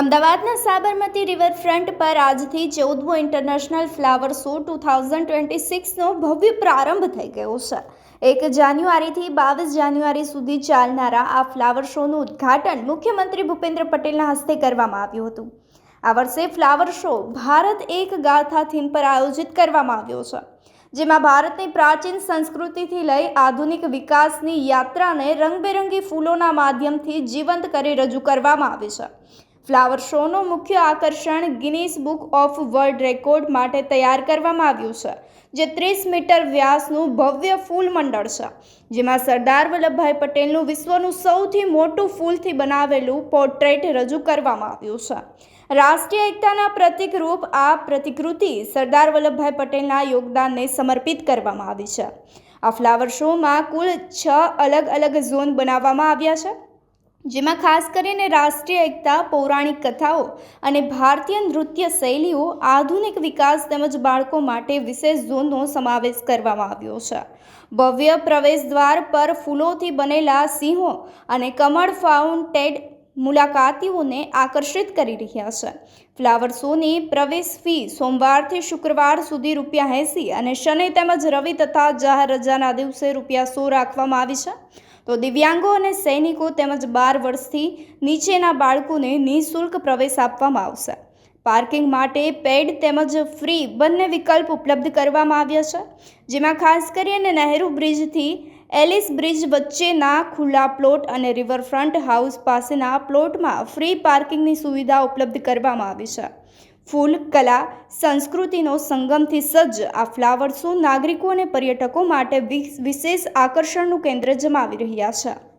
અમદાવાદના સાબરમતી રિવરફ્રન્ટ પર આજથી ચૌદમો international flower show two thousand twenty સિક્સનો ભવ્ય પ્રારંભ થઈ ગયો છે. એક જાન્યુઆરીથી બાવીસ જાન્યુઆરી સુધી ચાલનારા આ ફ્લાવર શોનું ઉદ્ઘાટન મુખ્યમંત્રી ભૂપેન્દ્ર પટેલના હસ્તે કરવામાં આવ્યું હતું. આ વર્ષે ફ્લાવર શો ભારત એક ગાથા થીમ પર આયોજિત કરવામાં આવ્યો છે. જેમાં ભારતની પ્રાચીન સંસ્કૃતિથી લઈ આધુનિક વિકાસની યાત્રાને રંગબેરંગી ફૂલોના માધ્યમથી જીવંત કરી રજૂ કરવામાં આવી છે. ફ્લાવર શોનું મુખ્ય આકર્ષણ Guinness book of world record માટે તૈયાર કરવામાં આવ્યું છે, જે ત્રીસ મીટર વ્યાસનું ભવ્ય ફૂલ મંડળ છે. જેમાં સરદાર વલ્લભભાઈ પટેલનું વિશ્વનું સૌથી મોટું ફૂલથી બનાવેલું પોર્ટ્રેટ રજૂ કરવામાં આવ્યું છે. રાષ્ટ્રીય એકતાના પ્રતિકરૂપ આ પ્રતિકૃતિ સરદાર વલ્લભભાઈ પટેલના યોગદાનને સમર્પિત કરવામાં આવી છે. આ ફ્લાવર શોમાં કુલ છ અલગ અલગ ઝોન બનાવવામાં આવ્યા છે. જેમાં ખાસ કરીને રાષ્ટ્રીય એકતા, પૌરાણિક કથાઓ અને ભારતીય નૃત્ય શૈલીઓ, આધુનિક વિકાસ તેમજ બાળકો માટે વિશેષ ઝોનનો સમાવેશ કરવામાં આવ્યો છે. ભવ્ય પ્રવેશ દ્વાર પર ફૂલોથી બનેલા સિંહો અને કમળ ફાઉન્ટેડ મુલાકાતીઓને આકર્ષિત કરી રહ્યા છે. ફ્લાવર શોની પ્રવેશ ફી સોમવારથી શુક્રવાર સુધી રૂપિયા એંસી અને શનિ તેમજ રવિ તથા જાહેર રજાના દિવસે રૂપિયા સો રાખવામાં આવી છે. તો દિવ્યાંગો અને સૈનિકો તેમજ બાર વર્ષથી નીચેના બાળકોને નિઃશુલ્ક પ્રવેશ આપવામાં આવશે. પાર્કિંગ માટે પેડ તેમજ ફ્રી બંને વિકલ્પ ઉપલબ્ધ કરવામાં આવ્યા છે, જેમાં ખાસ કરીને નહેરુ બ્રિજથી એલિસ બ્રિજ વચ્ચેના ખુલ્લા પ્લોટ અને રિવરફ્રન્ટ હાઉસ પાસેના પ્લોટમાં ફ્રી પાર્કિંગની સુવિધા ઉપલબ્ધ કરવામાં આવી છે. ફૂલ, કલા, સંસ્કૃતિનો સંગમથી સજ્જ આ ફ્લાવર શો નાગરિકો અને પર્યટકો માટે વિશેષ આકર્ષણનું કેન્દ્ર જમાવી રહ્યા છે.